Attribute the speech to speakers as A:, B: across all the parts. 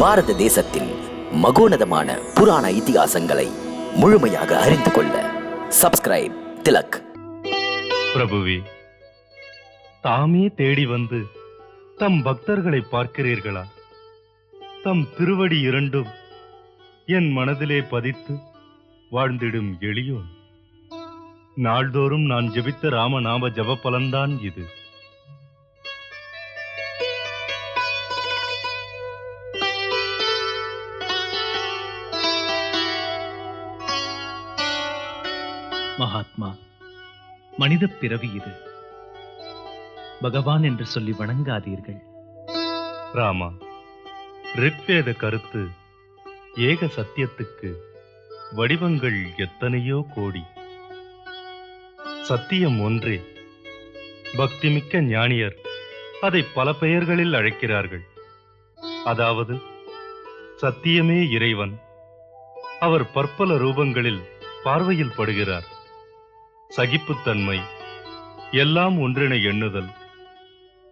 A: பாரத தேசத்தின் மகோனதமான புராண இதிகாசங்களை முழுமையாக அறிந்து கொள்ள சப்ஸ்கிரைப் திலக்.
B: பிரபுவே தாமே தேடி வந்து தம் பக்தர்களை பார்க்கிறீர்களா? தம் திருவடி இரண்டும் என் மனதிலே பதித்து வாழ்ந்திடும் எளியோன். நாள்தோறும் நான் ஜெபித்த ராமநாம ஜப பலன்தான் இது.
C: மகாத்மா மனித பிறவி இது. பகவான் என்று சொல்லி வணங்காதீர்கள்.
B: ராமா ரிக்வேத கருத்து ஏக சத்தியத்துக்கு வடிவங்கள் எத்தனையோ கோடி. சத்தியம் ஒன்றே. பக்திமிக்க ஞானியர் அதை பல பெயர்களில் அழைக்கிறார்கள். அதாவது சத்தியமே இறைவன். அவர் பற்பல ரூபங்களில் பார்வையில் படுகிறார். சகிப்புத்தன்மை எல்லாம் ஒன்றினை எண்ணுதல்.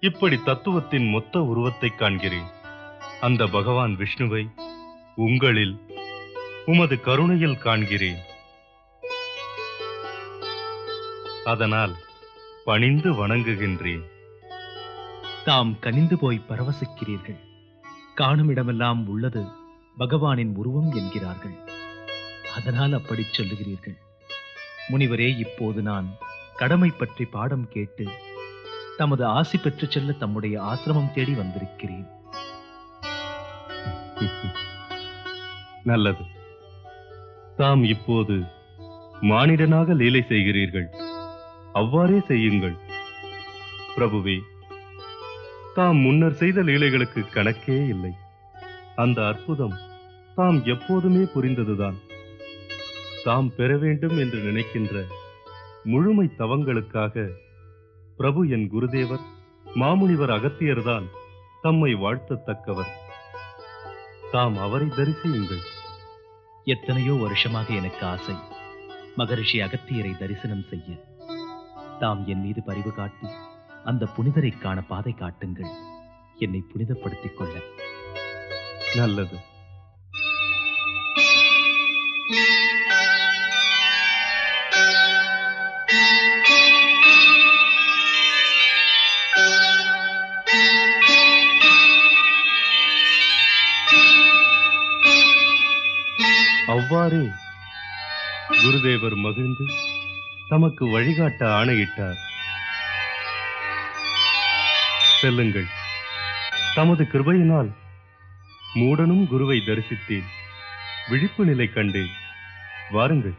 B: இப்படி தத்துவத்தின் மொத்த உருவத்தை காண்கிறேன். அந்த பகவான் விஷ்ணுவை உங்களில் உமது கருணையில் காண்கிறேன். அதனால் பணிந்து வணங்குகின்றேன்.
C: தாம் கனிந்து போய் பரவசிக்கிறீர்கள். காணும் இடமெல்லாம் உள்ளது பகவானின் உருவம் என்கிறார்கள். அதனால் அப்படி சொல்லுகிறீர்கள். முனிவரே இப்போது நான் கடமை பற்றி பாடம் கேட்டு தமது ஆசி பெற்றுச் செல்ல தம்முடைய ஆசிரமம் தேடி வந்திருக்கிறேன்.
B: நல்லது. தாம் இப்போது மானிடனாக லீலை செய்கிறீர்கள். அவ்வாறே செய்யுங்கள். பிரபுவே தாம் முன்னர் செய்த லீலைகளுக்கு கணக்கே இல்லை. அந்த அற்புதம் தாம் எப்போதுமே புரிந்ததுதான். தாம் பெற வேண்டும் என்று நினைக்கின்ற முழுமை தவங்களுக்காக பிரபு என் குருதேவர் மாமுனிவர் அகத்தியர்தான் தம்மை வாழ்த்தத்தக்கவர். தாம் அவரை தரிசியுங்கள்.
C: எத்தனையோ வருஷமாக எனக்கு ஆசை மகரிஷி அகத்தியரை தரிசனம் செய்ய. தாம் என் மீது பரிவு காட்டி அந்த புனிதரை காண பாதை காட்டுங்கள். என்னை புனிதப்படுத்திக் கொள்ள.
B: நல்லது. அவ்வாறே குருதேவர் மகிழ்ந்து தமக்கு வழிகாட்ட ஆணையிட்டார். செல்லுங்கள். தமது கிருபையினால் மூடனும் குருவை தரிசித்தேன். விழிப்பு நிலை கண்டேன். வாருங்கள்.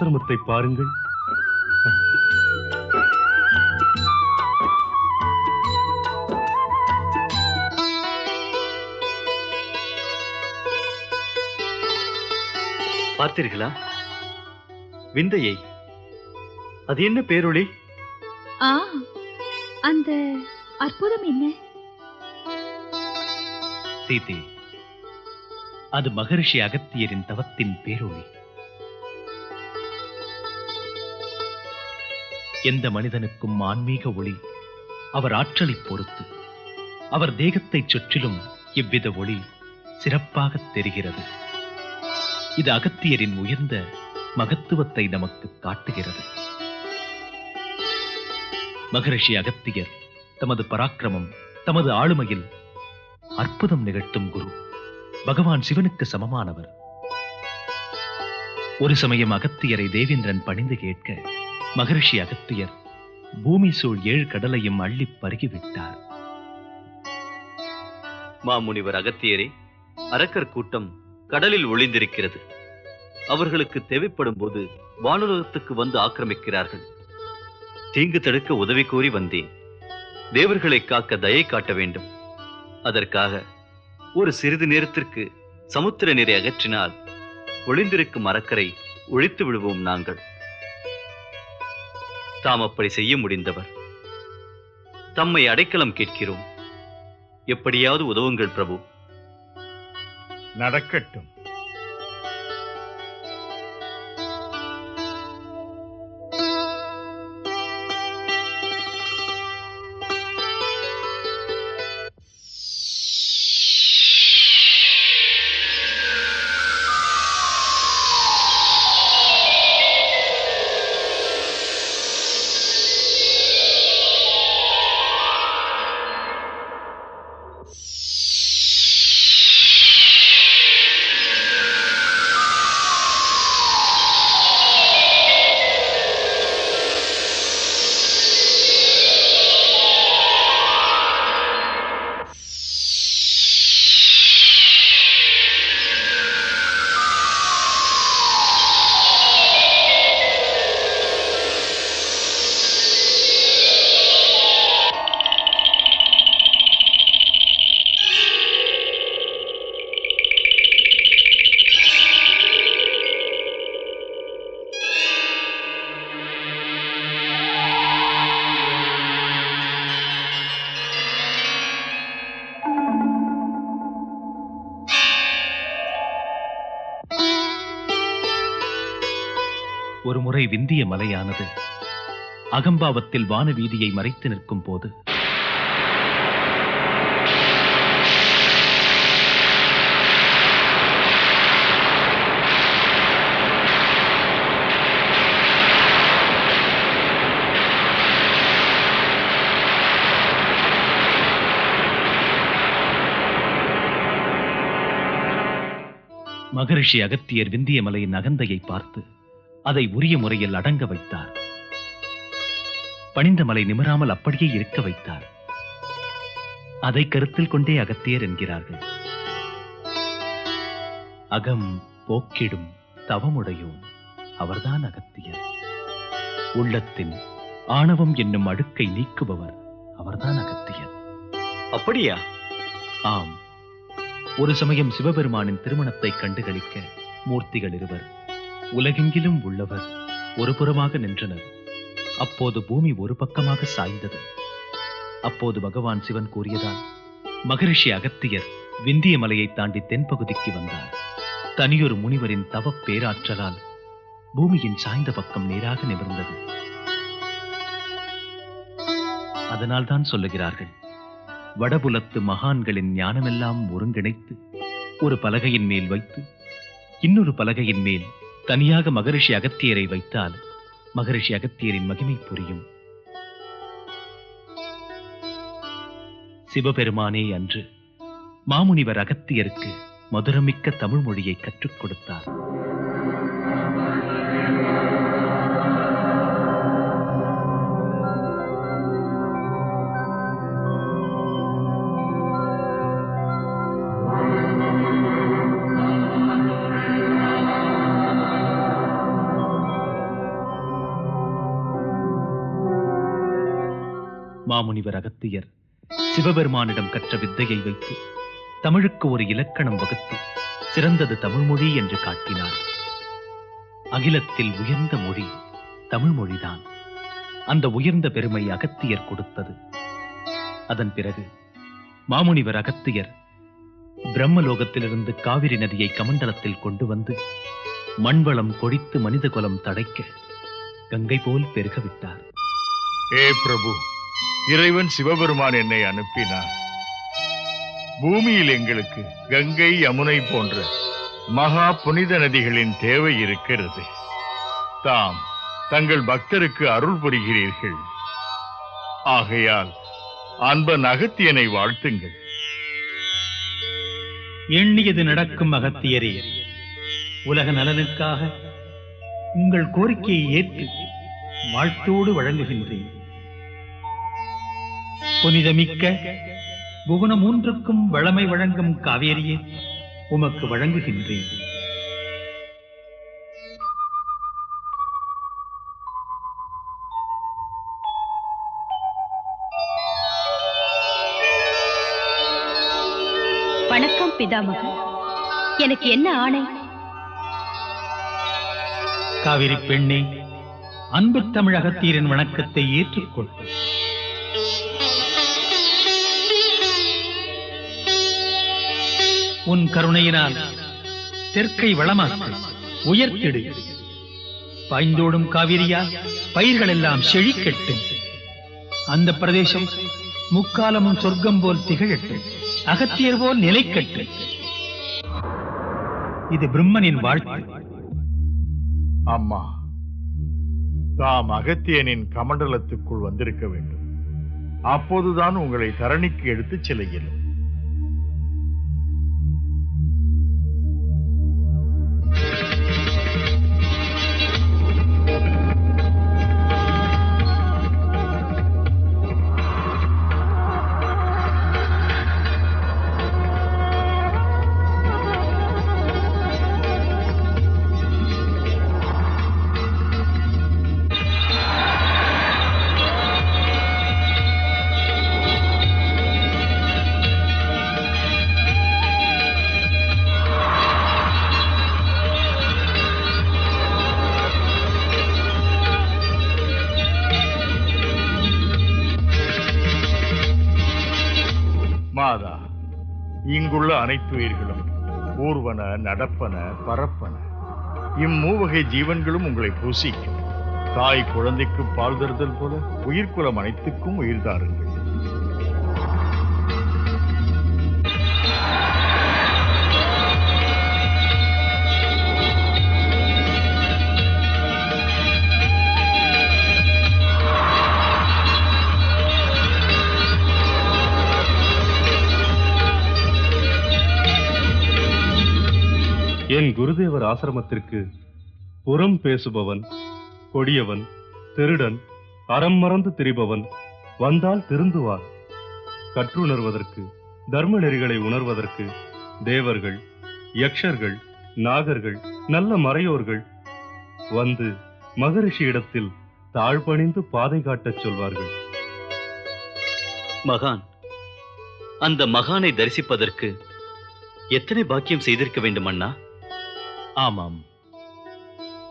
B: ஆசிரமத்தை பாருங்கள்.
D: பார்த்தீர்களா? விந்தையை. அது என்ன பேரொளி?
E: ஆ அந்த அற்புதம் என்ன?
C: சீதே அது மகரிஷி அகத்தியரின் தவத்தின் பேரொளி. எந்த மனிதனுக்கும் ஆன்மீக ஒளி அவர் ஆற்றலைப் பொறுத்து. அவர் தேகத்தைச் சுற்றிலும் இவ்வித ஒளி சிறப்பாகத் தெரிகிறது. இது அகத்தியரின் உயர்ந்த மகத்துவத்தை நமக்கு காட்டுகிறது. மகரிஷி அகத்தியர் தமது பராக்கிரமம் தமது ஆளுமையில் அற்புதம் நிகழ்த்தும் குரு பகவான் சிவனுக்கு சமமானவர். ஒரு சமயம் அகத்தியரை தேவேந்திரன் பணிந்து கேட்க மகரிஷி அகத்தியர் பூமி சூழ் ஏழு கடலையும் அள்ளி பருகிவிட்டார்
D: மாமுனிவர் அகத்தியரே அரக்கர் கூட்டம் கடலில் ஒளிந்திருக்கிறது. அவர்களுக்கு தேவைப்படும் போது வானுலகத்துக்கு வந்து ஆக்கிரமிக்கிறார்கள். தீங்கு தடுக்க உதவி கோரி வந்தேன். தேவர்களை காக்க தயை காட்ட வேண்டும். அதற்காக ஒரு சிறிது நேரத்திற்கு சமுத்திர நீரை அகற்றினால் ஒளிந்திருக்கும் அரக்கரை ஒழித்து விடுவோம் நாங்கள். தாம் அப்படி செய்ய முடிந்தவர். தம்மை அடைக்கலம் கேட்கிறோம். எப்படியாவது உதவுங்கள் பிரபு.
F: நடக்கட்டும்.
C: ஒருமுறை விந்திய மலையானது. அகம்பாவத்தில் வான வீதியை மறைத்து நிற்கும் போது. மகரிஷி அகத்தியர் விந்திய மலையின் அகந்தையை பார்த்து அதை உரிய முறையில் அடங்க வைத்தார். பணிந்த மலை நிமிராமல் அப்படியே இருக்க வைத்தார். அதை கருத்தில் கொண்டே அகத்தியர் என்கிறார்கள். அகம் போக்கிடும் தவமுடையோன் அவர்தான் அகத்தியர். உள்ளத்தின் ஆணவம் என்னும் அடுக்கை நீக்குபவர் அவர்தான் அகத்தியர்.
D: அப்படியா?
C: ஆம். ஒரு சமயம் சிவபெருமானின் திருமணத்தை கண்டுகளிக்க மூர்த்திகள் இருவர் உலகெங்கிலும் உள்ளவர் ஒரு புறமாக நின்றனர். அப்போது பூமி ஒரு பக்கமாக சாய்ந்தது. அப்போது பகவான் சிவன் கூறியதால் மகரிஷி அகத்தியர் விந்திய மலையை தாண்டி தென்பகுதிக்கு வந்தார். தனியொரு முனிவரின் தவப் பேராற்றலால் பூமியின் சாய்ந்த பக்கம் நேராக நிமிர்ந்தது. அதனால்தான் சொல்லுகிறார்கள் வடபுலத்து மகான்களின் ஞானமெல்லாம் ஒருங்கிணைத்து ஒரு பலகையின் மேல் வைத்து இன்னொரு பலகையின் மேல் தனியாக மகரிஷி அகத்தியரை வைத்தால் மகரிஷி அகத்தியரின் மகிமை புரியும். சிவபெருமானே அன்று மாமுனிவர் அகத்தியருக்கு மதுரமிக்க தமிழ் மொழியை கற்றுக் கொடுத்தார். மகாமுனிவர் அகத்தியர் சிவபெருமானிடம் கற்ற வித்தையை வைத்து தமிழுக்கு ஒரு இலக்கணம் வகுத்து சிறந்தது தமிழ்மொழி என்று காட்டினார். அகிலத்தில் உயர்ந்த மொழி தமிழ் மொழிதான். அந்த உயர்ந்த பெருமை அகத்தியர் கொடுத்தது. அதன் பிறகு மாமுனிவர் அகத்தியர் பிரம்மலோகத்திலிருந்து காவிரி நதியை கமண்டலத்தில் கொண்டு வந்து மண்வளம் கொடித்து மனித குலம் தடைக்க கங்கை போல் பெருக விட்டார்.
F: ஏ பிரபு இறைவன் சிவபெருமான் என்னை அனுப்பினார். பூமியில் எங்களுக்கு கங்கை யமுனை போன்ற மகா புனித நதிகளின் தேவை இருக்கிறது. தாம் தங்கள் பக்தருக்கு அருள் புரிகிறீர்கள். ஆகையால் அன்பன் அகத்தியனை வாழ்த்துங்கள்.
G: எண்ணியது நடக்கும் அகத்தியரே உலக நலனுக்காக உங்கள் கோரிக்கையை ஏற்று வாழ்த்தோடு வழங்குகின்றேன். புனிதமிக்க புவன மூன்றுக்கும் வளமை வழங்கும் காவேரியை உமக்கு வழங்குகின்றேன்.
E: வணக்கம் பிதாமகன் எனக்கு என்ன ஆணை?
G: காவிரி பெண்ணே அன்பு தமிழ் அகத்தியரின் வணக்கத்தை ஏற்றுக்கொள். உன் கருணையினால் தெற்கை வளமாக்கு உயர்த்திடு. பாய்ந்தோடும் காவிரியா பயிர்கள் எல்லாம் செழிக்கட்டும். அந்த பிரதேசம் முக்காலமும் சொர்க்கம் போல் திகழட்டும். அகத்தியர் போல் நிலைக்கட்டு இது பிரம்மனின் வாழ்க்கை
F: அம்மா தாம் அகத்தியனின் கமண்டலத்துக்குள் வந்திருக்க வேண்டும். அப்போதுதான் உங்களை தரணிக்கு எடுத்துச் செல்ல இயலும். இங்குள்ள அனைத்து உயிர்களும் ஊர்வன நடப்பன பரப்பன இம்மூவகை ஜீவன்களும் உங்களை பூசிக்கும். தாய் குழந்தைக்கு பால் தருதல் போல உயிர்குலம் அனைத்துக்கும் உயிர் தாருங்கள்.
B: என் குருதேவர் ஆசிரமத்திற்கு புறம் பேசுபவன் கொடியவன் திருடன் அறம் மறந்து திரிபவன் வந்தால் திருந்துவார் கற்றுணர்வதற்கு தர்ம நெறிகளை உணர்வதற்கு தேவர்கள் யக்ஷர்கள் நாகர்கள் நல்ல மறையோர்கள் வந்து மகரிஷி இடத்தில் தாழ்பணிந்து பாதை காட்டச் சொல்வார்கள்.
D: மகான் அந்த மகானை தரிசிப்பதற்கு எத்தனை பாக்கியம் செய்திருக்க வேண்டும் அண்ணா?
C: ஆமாம்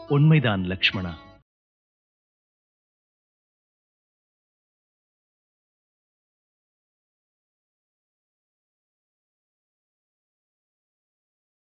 C: உண்மைதான் லக்ஷ்மணா